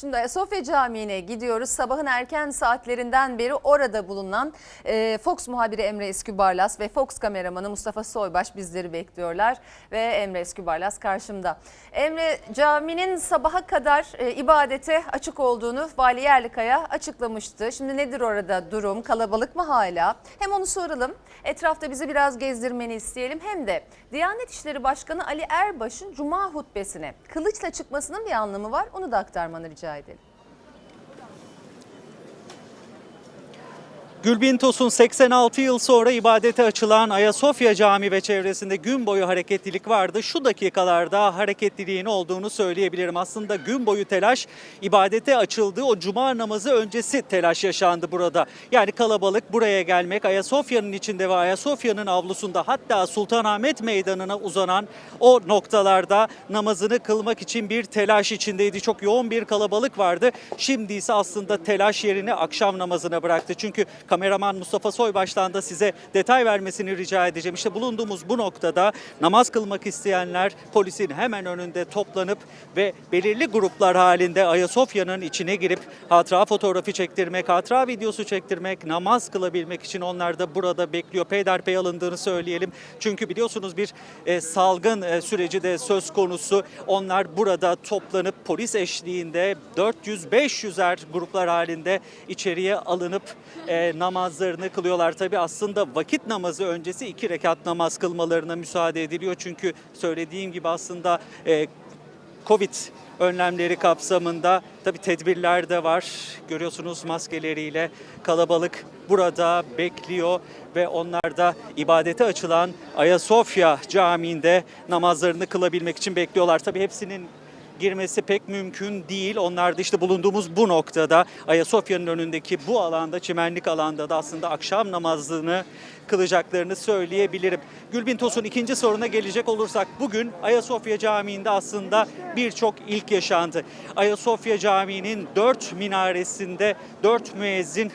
Şimdi Ayasofya Camii'ne gidiyoruz. Sabahın erken saatlerinden beri orada bulunan e, Fox muhabiri Emre Eskübarlas ve Fox kameramanı Mustafa Soybaş bizleri bekliyorlar. Ve Emre Eskübarlas karşımda. Emre caminin sabaha kadar e, ibadete açık olduğunu Vali Yerlikaya açıklamıştı. Şimdi nedir orada durum? Kalabalık mı hala? Hem onu soralım. Etrafta bizi biraz gezdirmeni isteyelim. Hem de Diyanet İşleri Başkanı Ali Erbaş'ın Cuma hutbesine kılıçla çıkmasının bir anlamı var. Onu da aktarmanı rica edelim. Gülbin Tosun 86 yıl sonra ibadete açılan Ayasofya Camii ve çevresinde gün boyu hareketlilik vardı. Şu dakikalarda hareketliliğin olduğunu söyleyebilirim. Aslında gün boyu telaş ibadete açıldığı o cuma namazı öncesi telaş yaşandı burada. Yani kalabalık buraya gelmek Ayasofya'nın içinde ve Ayasofya'nın avlusunda hatta Sultanahmet Meydanı'na uzanan o noktalarda namazını kılmak için bir telaş içindeydi. Çok yoğun bir kalabalık vardı. Şimdi ise aslında telaş yerini akşam namazına bıraktı. Çünkü kameraman Mustafa Soybaş'tan da size detay vermesini rica edeceğim. İşte bulunduğumuz bu noktada namaz kılmak isteyenler polisin hemen önünde toplanıp ve belirli gruplar halinde Ayasofya'nın içine girip hatıra fotoğrafı çektirmek, hatıra videosu çektirmek, namaz kılabilmek için onlar da burada bekliyor. Peyderpey alındığını söyleyelim. Çünkü biliyorsunuz bir e, salgın e, süreci de söz konusu. Onlar burada toplanıp polis eşliğinde 400-500'er gruplar halinde içeriye alınıp e, namazlarını kılıyorlar. Tabi aslında vakit namazı öncesi iki rekat namaz kılmalarına müsaade ediliyor. Çünkü söylediğim gibi aslında e, Covid önlemleri kapsamında tabi tedbirler de var. Görüyorsunuz maskeleriyle kalabalık burada bekliyor ve onlar da ibadete açılan Ayasofya Camii'nde namazlarını kılabilmek için bekliyorlar. Tabi hepsinin girmesi pek mümkün değil. Onlar da işte bulunduğumuz bu noktada Ayasofya'nın önündeki bu alanda, çimenlik alanda da aslında akşam namazını kılacaklarını söyleyebilirim. Gülbin Tosun ikinci soruna gelecek olursak bugün Ayasofya Camii'nde aslında birçok ilk yaşandı. Ayasofya Camii'nin dört minaresinde dört müezzin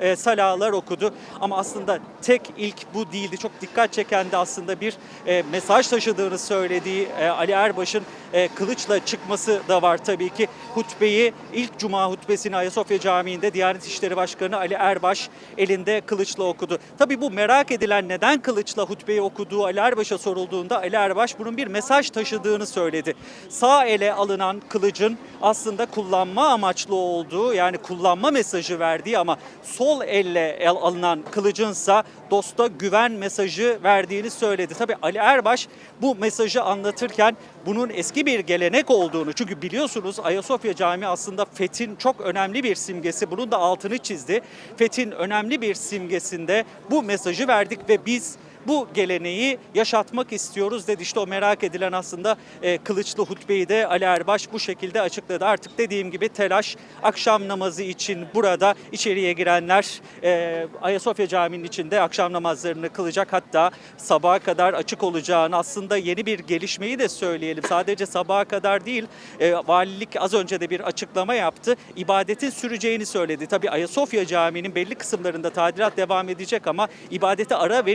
e, salalar okudu. Ama aslında tek ilk bu değildi. Çok dikkat çeken de aslında bir e, mesaj taşıdığını söylediği e, Ali Erbaş'ın e, kılıçla çıkması da var tabii ki. Hutbeyi ilk cuma hutbesini Ayasofya Camii'nde Diyanet İşleri Başkanı Ali Erbaş elinde kılıçla okudu. Tabii bu merak edilen neden kılıçla hutbeyi okuduğu Ali Erbaş'a sorulduğunda Ali Erbaş bunun bir mesaj taşıdığını söyledi. Sağ ele alınan kılıcın aslında kullanma amaçlı olduğu yani kullanma mesajı verdiği ama sol elle el alınan kılıcınsa dosta güven mesajı verdiğini söyledi. Tabii Ali Erbaş bu mesajı anlatırken bunun eski bir gelenek olduğunu çünkü biliyorsunuz Ayasofya Camii aslında Fethin çok önemli bir simgesi. Bunun da altını çizdi. Fethin önemli bir simgesinde bu mesajı verdik ve biz bu geleneği yaşatmak istiyoruz dedi. İşte o merak edilen aslında e, kılıçlı hutbeyi de Ali Erbaş bu şekilde açıkladı. Artık dediğim gibi telaş akşam namazı için burada içeriye girenler e, Ayasofya Camii'nin içinde akşam namazlarını kılacak. Hatta sabaha kadar açık olacağını aslında yeni bir gelişmeyi de söyleyelim. Sadece sabaha kadar değil e, valilik az önce de bir açıklama yaptı. İbadetin süreceğini söyledi. Tabi Ayasofya Camii'nin belli kısımlarında tadilat devam edecek ama ibadete ara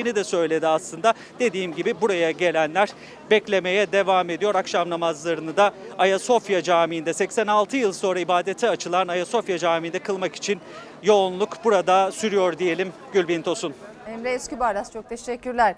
verilmeyeceğini de söyledi aslında. Dediğim gibi buraya gelenler beklemeye devam ediyor. Akşam namazlarını da Ayasofya Camii'nde 86 yıl sonra ibadete açılan Ayasofya Camii'nde kılmak için yoğunluk burada sürüyor diyelim Gülbin Tosun. Emre Eskübarlas çok teşekkürler.